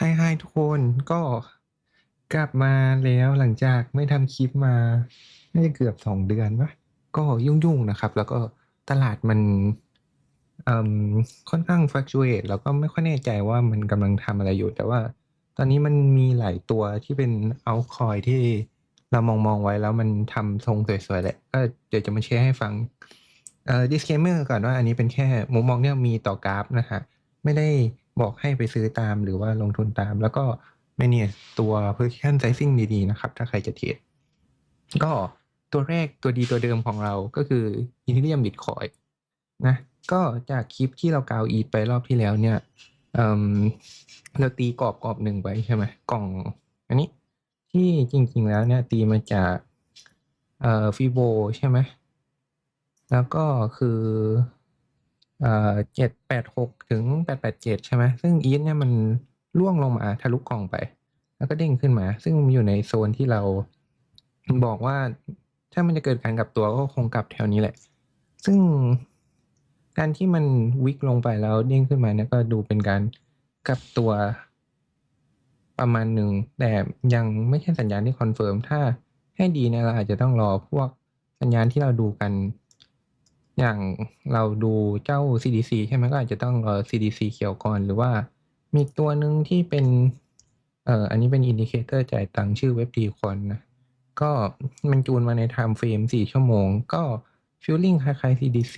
ไฮไฮทุกคนก็กลับมาแล้วหลังจากไม่ทำคลิปมาน่าจะเกือบสองเดือนปะก็ยุ่งๆนะครับ แล้วก็ตลาดมันค่อนข้าง fluctuate แล้วก็ไม่ค่อยแน่ใจว่ามันกำลังทำอะไรอยู่ แต่ว่าตอนนี้มันมีหลายตัวที่เป็น altcoin ที่เรามองมองๆไว้แล้วมันทำทรงสวยๆแหละ ก็เดี๋ยวจะมาแชร์ให้ฟังเอ่อ disclaimer ก่อนว่าอันนี้เป็นแค่มุมมองที่เรามีต่อกราฟนะฮะไม่ได้ บอกให้ไปซื้อตามหรือว่าลงทุนตาม แล้วก็ manage ตัว position sizing ดีๆนะครับ ถ้าใครจะเทรดก็ตัวแรกตัวดีตัวเดิมของเราก็คือ Ethereum Bitcoin นะก็จากคลิปที่เรากาวอีทไปรอบที่แล้วเนี่ยเอิ่มเราตีกรอบกรอบหนึ่งไปใช่ไหมกล่อง อันนี้ที่จริงๆแล้วเนี่ยตีมาจากเอ่อฟีโบใช่ไหมแล้วก็คือ เอ่อเจ็ดแปดหกถึงแปดแปดเจ็ดใช่ไหมซึ่งอีทเนี่ยมันล่วงลงมาทะลุกล่องไป แล้วก็เด้งขึ้นมา ซึ่งมันอยู่ในโซนที่เราบอกว่าถ้ามันจะเกิดการกลับตัวก็คงกลับแถวนี้แหละ ซึ่งการที่มันวิกลงไปแล้วเด้งขึ้นมาเนี่ยก็ดูเป็นการกลับตัวประมาณหนึ่ง แต่ยังไม่ใช่สัญญาณที่คอนเฟิร์มถ้าให้ดีเนี่ยเราอาจจะต้องรอพวกสัญญาณที่เราดูกัน อย่างเราดูเจ้า CDC ใช่ไหมก็อาจจะต้องรอ CDC เขียวก่อน หรือว่ามีตัวหนึ่งที่เป็นเอ่ออันนี้เป็นอินดิเคเตอร์จ่ายตังค์ชื่อเว็บดีคอนนะก็มันจูนมาในไทม์เฟรมสี่ชั่วโมง ก็ฟิลลิ่งคล้ายๆ CDC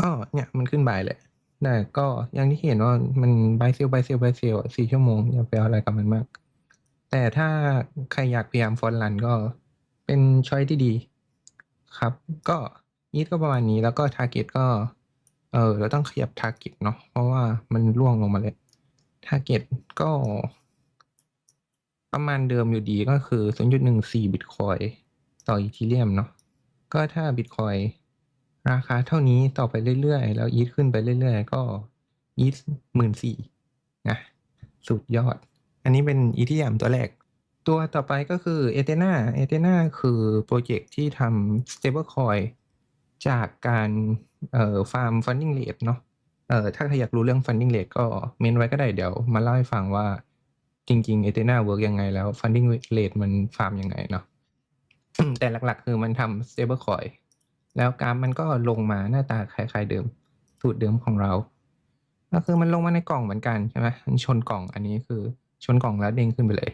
ก็เนี่ยมันขึ้นบ่ายแหละแต่ก็อย่างที่เห็นว่ามันบายเซลบายเซลบายเซลสี่ชั่วโมงอย่าไปเอาอะไรกับมันมาก แต่ถ้าใครอยากพยายามฟอนรันก็เป็นช้อยที่ดี ครับ ก็ ยีดก็ประมาณนี้แล้วก็ทาร์เก็ตก็ เออเราต้องขยับทาร์เก็ตเนาะเพราะว่ามันร่วงลงมาเลยทาร์เก็ตก็ ประมาณเดิมอยู่ดีก็คือ 0.14 บิตคอยต่ออีทีเรียมเนาะก็ถ้าบิตคอยราคาเท่านี้ต่อไปเรื่อยๆ แล้วอีทขึ้นไปเรื่อยๆ ก็อีทหมื่นสี่นะสุดยอด อันนี้เป็นอีทีเรียมตัวแรกตัวต่อไปก็คือเอเ e นาเอเ e นาคือโปรเจกต์ที่ทำ stablecoin จากการเอ่อฟาร์ม funding rate เนาะเอ่อถ้าใครอยากรู้เรื่อง funding rate ก็เมนไว้ก็ได้เดี๋ยวมาเล่าให้ฟังว่าจริงๆเอเ e นาเวิร์กยังไงแล้ว funding rate มันฟาร์มยังไงเนาะแต่หลักๆ คือมันทำ stablecoin แล้วกราฟมันก็ลงมาหน้าตาคล้ายๆเดิม สูตรเดิมของเรา ก็คือมันลงมาในกล่องเหมือนกันใช่ไหมมันชนกล่องอันนี้คือชนกล่องแล้วเด้งขึ้นไปเลย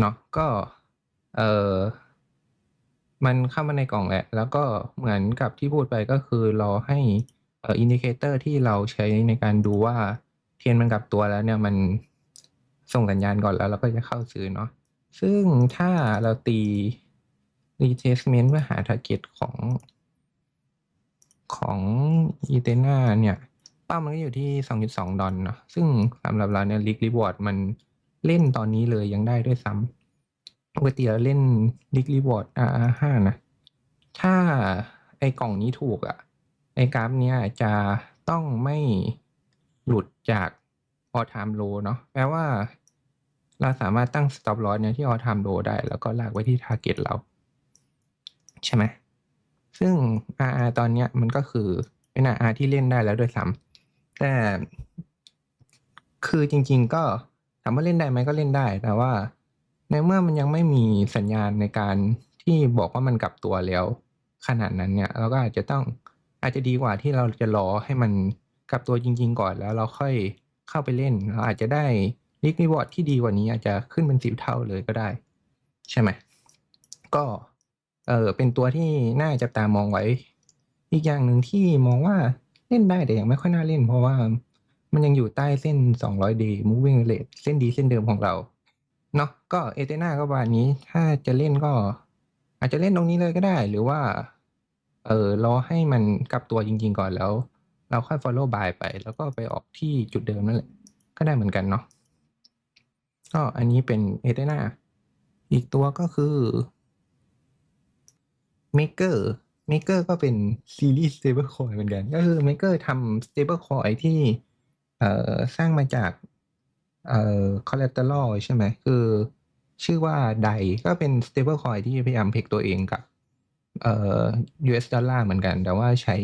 เนาะก็เออ มันเข้ามาในกล่องแหละ แล้วก็เหมือนกับที่พูดไปก็คือรอให้เอ่ออินดิเคเตอร์ที่เราใช้ในการดูว่าเทรนมันกลับตัวแล้วเนี่ยมันส่งสัญญาณก่อนแล้วเราก็จะเข้าซื้อเนาะซึ่งถ้าเราตี retracement เพื่อหา target ของของอีเทน่าเนี่ยเป้ามันก็อยู่ที่ 2.2 ดอลเนาะซึ่งสำหรับเราเนี่ย League Reward มันเล่นตอนนี้เลยยังได้ด้วยซ้ำ ปกติเราเล่น League Reward R5 นะ ถ้าไอกล่องนี้ถูกอะ่ะ ไอกราฟเนี้ยจะต้องไม่หลุดจาก all time low เนาะแปลว่า เราสามารถตั้ง stop loss เนี่ยที่ all time low ได้ แล้วก็ลากไว้ที่ target เรา ใช่ไหม ซึ่ง RR ตอนเนี้ยมันก็คือเป็น RR ที่เล่นได้แล้วด้วยซ้ำแต่คือจริง ๆ ก็ถามว่าเล่นได้ไหมก็เล่นได้ แต่ว่า ในเมื่อมันยังไม่มีสัญญาณในการที่บอกว่ามันกลับตัวแล้ว ขนาดนั้นเนี่ยเราก็อาจจะต้องอาจจะดีกว่าที่เราจะรอให้มันกลับตัวจริง ๆ ก่อนแล้วเราค่อยเข้าไปเล่นเราอาจจะได้ลิกรีวอร์ดที่ดีกว่านี้อาจจะขึ้นเป็นสิบเท่าเลยก็ได้ ใช่ไหมก็เออเป็นตัวที่น่าจับตามองไว้ อีกอย่างหนึ่งที่มองว่าเล่นได้แต่ยังไม่ค่อยน่าเล่น เพราะว่ามันยังอยู่ใต้เส้น 200 day moving rate เส้นดีเส้นเดิมของเรา เนาะก็เอเ e นาก็ประมาณนี้ถ้าจะเล่นก็ อาจจะเล่นตรงนี้เลยก็ได้ หรือว่า เออรอให้มันกลับตัวจริง ๆ ก่อนแล้ว เราค่อย follow by ไป แล้วก็ไปออกที่จุดเดิมนั่นแหละ ก็ได้เหมือนกันเนาะก็อันนี้เป็นเอเ e นาอีกตัวก็คือ Maker Maker ก็เป็นซีรีส์ stablecoin เหมือนกัน ก็คือ Maker ทำ stablecoin ที่เอ่อสร้างมาจาก เอ่อ collateral ใช่ไหม คือชื่อว่า DAI ก็เป็น stablecoin ที่พยายามเพกตัวเองกับเอ่อ US ดอลลาร์เหมือนกัน แต่ว่าใช้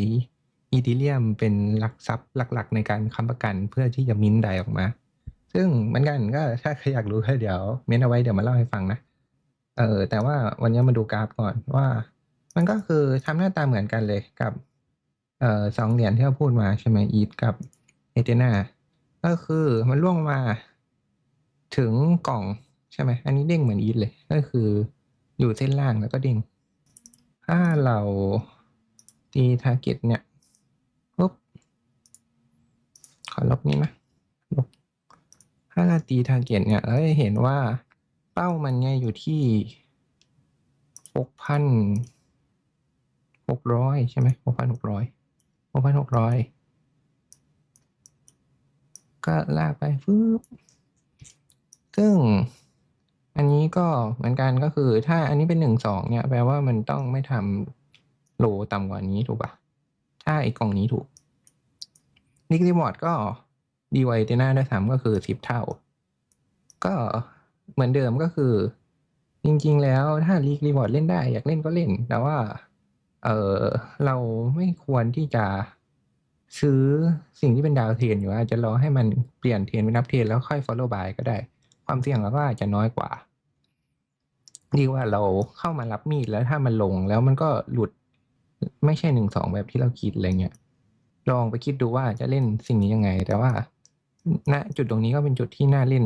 Ethereum เป็นหลักทรัพย์หลัก ๆ ในการค้ำประกันเพื่อที่จะมิ้นไดออกมา ซึ่งเหมือนกันก็ถ้าใครอยากรู้ก็เดี๋ยว เม้นเอาไว้เดี๋ยวมาเล่าให้ฟังนะ เออแต่ว่าวันนี้มาดูกราฟก่อนว่า มันก็คือทำหน้าตาเหมือนกันเลยกับเอ่อสองเหรียญที่เราพูดมาใช่ไหมอีทกับเอเทนาก็คือมันล่วงมา ถึงกล่องใช่ไหม อันนี้เด้งเหมือนอีทเลย ก็คืออยู่เส้นล่างแล้วก็เด้ง ถ้าเราตีทาร์เก็ตเนี่ยปุ๊บขอลบนี้นะลบถ้าเราตีทาร์เก็ตเนี่ยเราจะเห็นว่าเป้ามันเนี่ยอยู่ที่หกพันหกร้อยใช่ไหมหกพันหกร้อยหกพันหกร้อยก็ลากไปฟึบ ซึ่งอันนี้ก็เหมือนกันก็คือ ถ้าอันนี้เป็นหนึ่งสองเนี่ยแปลว่ามันต้องไม่ทำโหลต่ำกว่านี้ถูกปะถ้าไอ้กล่องนี้ถูกนิกรีบอร์ดก็ดีไวเตน่าด้วยซ้ำก็คือสิบเท่า ก็เหมือนเดิมก็คือ จริง ๆ แล้วถ้าลีกรีบอร์ดเล่นได้ อยากเล่นก็เล่น แต่ว่า เออเราไม่ควรที่จะซื้อสิ่งที่เป็นดาวเทรนอยู่อาจจะรอให้มันเปลี่ยนเทรนเป็นนับเทรนแล้วค่อย follow by ก็ได้ ความเสี่ยงเราก็อาจจะน้อยกว่าดีว่าเราเข้ามารับมีดแล้วถ้ามันลงแล้วมันก็หลุดไม่ใช่หนึ่งสองแบบที่เราคิดอะไรเงี้ยลองไปคิดดูว่าจะเล่นสิ่งนี้ยังไง แต่ว่าณจุดตรงนี้ก็เป็นจุดที่น่าเล่น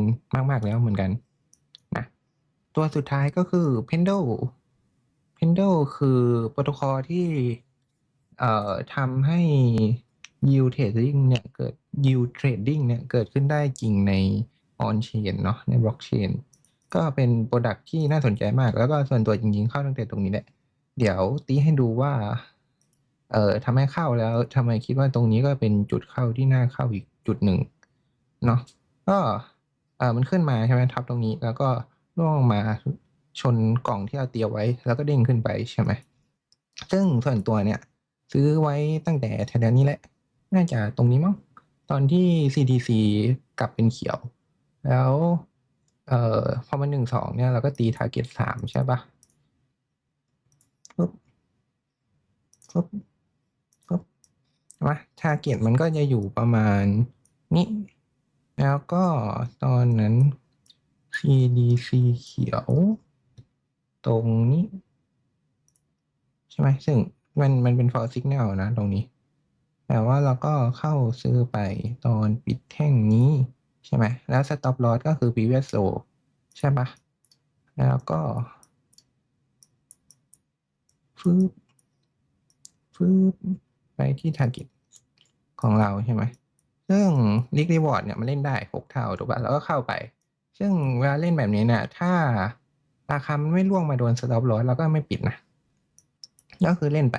มาก ๆ แล้วเหมือนกันนะตัวสุดท้ายก็คือ Pendle Pendle คือโปรโตคอลที่เอ่อทำให้ yield trading เนี่ยเกิด yield trading เนี่ยเกิดขึ้นได้จริงใน on chain เนาะใน blockchain ก็เป็นโปรดักที่น่าสนใจมาก แล้วก็ส่วนตัวจริงๆเข้าตั้งแต่ตรงนี้แหละ เดี๋ยวตีให้ดูว่า เอ่อทำให้เข้าแล้วทำไมคิดว่าตรงนี้ก็เป็นจุดเข้าที่น่าเข้าอีกจุดหนึ่งเนาะก็เอ่อมันขึ้นมาใช่ไหมทับตรงนี้ แล้วก็ล่วงมาชนกล่องที่เราเตรียมไว้ แล้วก็เด้งขึ้นไปใช่ไหมซึ่งส่วนตัวเนี่ย ซื้อไว้ตั้งแต่แถวนี้แหละ น่าจะตรงนี้มั้งตอนที่ CTC กลับเป็นเขียว แล้วเอ่อพอมันหนึ่งสองเนี่ยเราก็ตี target สามใช่ปะปุ๊บปุ๊บปุ๊บมา target มันก็จะอยู่ประมาณนี้ แล้วก็ตอนนั้น CDC เขียว ตรงนี้ ใช่ไหมซึ่งมันมันเป็น false signal นะตรงนี้ แต่ว่าเราก็เข้าซื้อไปตอนปิดแท่งนี้ ใช่ไหมแล้ว stop loss ก็คือ previous low ใช่ปะแล้วก็ฟืบฟืบไปที่ target ของเราใช่ไหมซึ่ง Risk Reward เนี่ยมันเล่นได้หกเท่าถูกปะแล้วก็เข้าไป ซึ่งเวลาเล่นแบบนี้เนี่ยถ้าราคามันไม่ล่วงมาโดน stop loss เราก็ไม่ปิดนะก็คือเล่นไป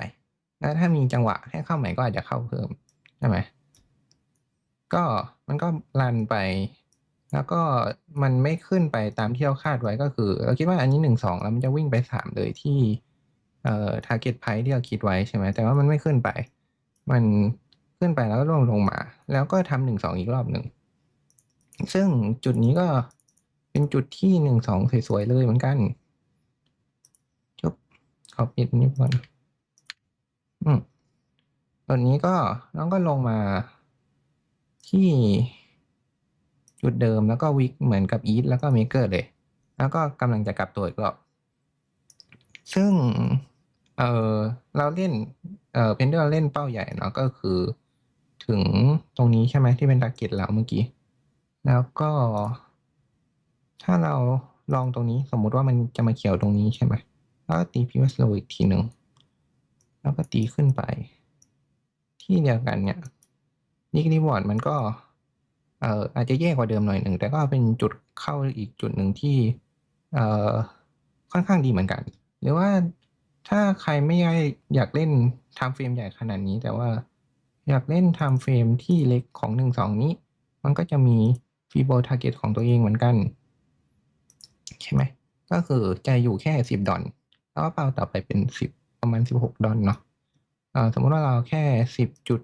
แล้วถ้ามีจังหวะให้เข้าใหม่ก็อาจจะเข้าเพิ่มใช่ไหม ก็มันก็รันไป แล้วก็มันไม่ขึ้นไปตามที่เราคาดไว้ก็คือ เราคิดว่าอันนี้หนึ่งสองแล้วมันจะวิ่งไปสามเลยที่เอ่อ target price ที่เราคิดไว้ใช่ไหมแต่ว่ามันไม่ขึ้นไป มันขึ้นไปแล้วก็ร่วงลงมา แล้วก็ทำหนึ่งสองอีกรอบหนึ่งซึ่งจุดนี้ก็เป็นจุดที่หนึ่งสองสวยๆเลยเหมือนกันจบขอปิดนี้ก่อนอืมส่วนนี้ก็น้องก็ลงมา ที่จุดเดิมแล้วก็วิกเหมือนกับอีทแล้วก็เมเกอร์เลย แล้วก็กำลังจะกลับตัวอีกรอบ ซึ่งเออเราเล่นเออเพนเดอร์เล่นเป้าใหญ่เนาะก็คือ ถึงตรงนี้ใช่ไหมที่เป็นทาร์เก็ตเราเมื่อกี้ แล้วก็ ถ้าเราลองตรงนี้สมมุติว่ามันจะมาเขียวตรงนี้ใช่ไหมแล้วก็ตีพิวสโลอีกทีหนึ่งแล้วก็ตีขึ้นไป ที่เดียวกันเนี่ย นิกรีวอร์ดมันก็เอ่ออาจจะแย่กว่าเดิมหน่อยหนึ่ง แต่ก็เป็นจุดเข้าอีกจุดหนึ่งที่เอ่อค่อนข้างดีเหมือนกัน หรือว่าถ้าใครไม่อยากอยากเล่นไทม์เฟรมใหญ่ขนาดนี้ แต่ว่าอยากเล่นไทม์เฟรมที่เล็กของหนึ่งสองนี้ มันก็จะมีฟีโบทาร์เก็ตของตัวเองเหมือนกัน ใช่ไหม ก็คือจะอยู่แค่สิบดอลแล้วก็เป้าต่อไปเป็นสิบประมาณสิบหกดอลเนาะสมมติว่าเราแค่สิบจุด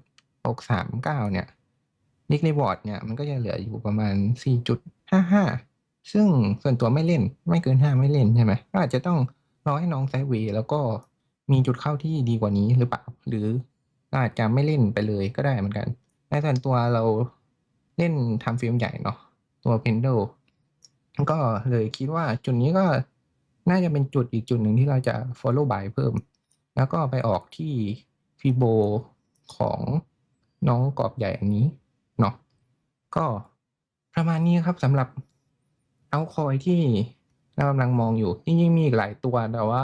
หกสามเก้าเนี่ยนิกในบอร์ดเนี่ยมันก็จะเหลืออยู่ประมาณสี่จุดห้าห้าซึ่งส่วนตัวไม่เล่นไม่เกินห้าไม่เล่นใช่ไหมก็อาจจะต้องรอให้น้องไซเวย์แล้วก็มีจุดเข้าที่ดีกว่านี้หรือเปล่า หรืออาจจะไม่เล่นไปเลยก็ได้เหมือนกัน ในส่วนตัวเราเล่นทำฟิล์มใหญ่เนาะตัว Pendle ก็เลยคิดว่าจุดนี้ก็น่าจะเป็นจุดอีกจุดหนึ่งที่เราจะ follow by เพิ่ม แล้วก็ไปออกที่ Fibo ของ น้องกรอบใหญ่อันนี้เนาะก็ประมาณนี้ครับสำหรับเอาคอยที่เรากำลังมองอยู่จริงๆมีอีกหลายตัวแต่ว่า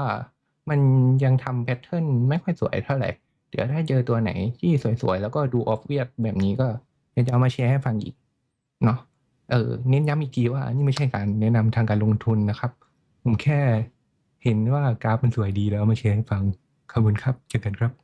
มันยังทำแพทเทิร์นไม่ค่อยสวยเท่าไหร่ เดี๋ยวถ้าเจอตัวไหนที่สวยๆ แล้วก็ดูออฟเวียดแบบนี้ก็เดี๋ยวจะเอามาแชร์ให้ฟังอีกเนาะเออเน้นย้ำอีกทีว่านี่ไม่ใช่การแนะนำทางการลงทุนนะครับ ผมแค่เห็นว่ากราฟมันสวยดีแล้วเอามาแชร์ให้ฟังขอบคุณครับเจอกันครับ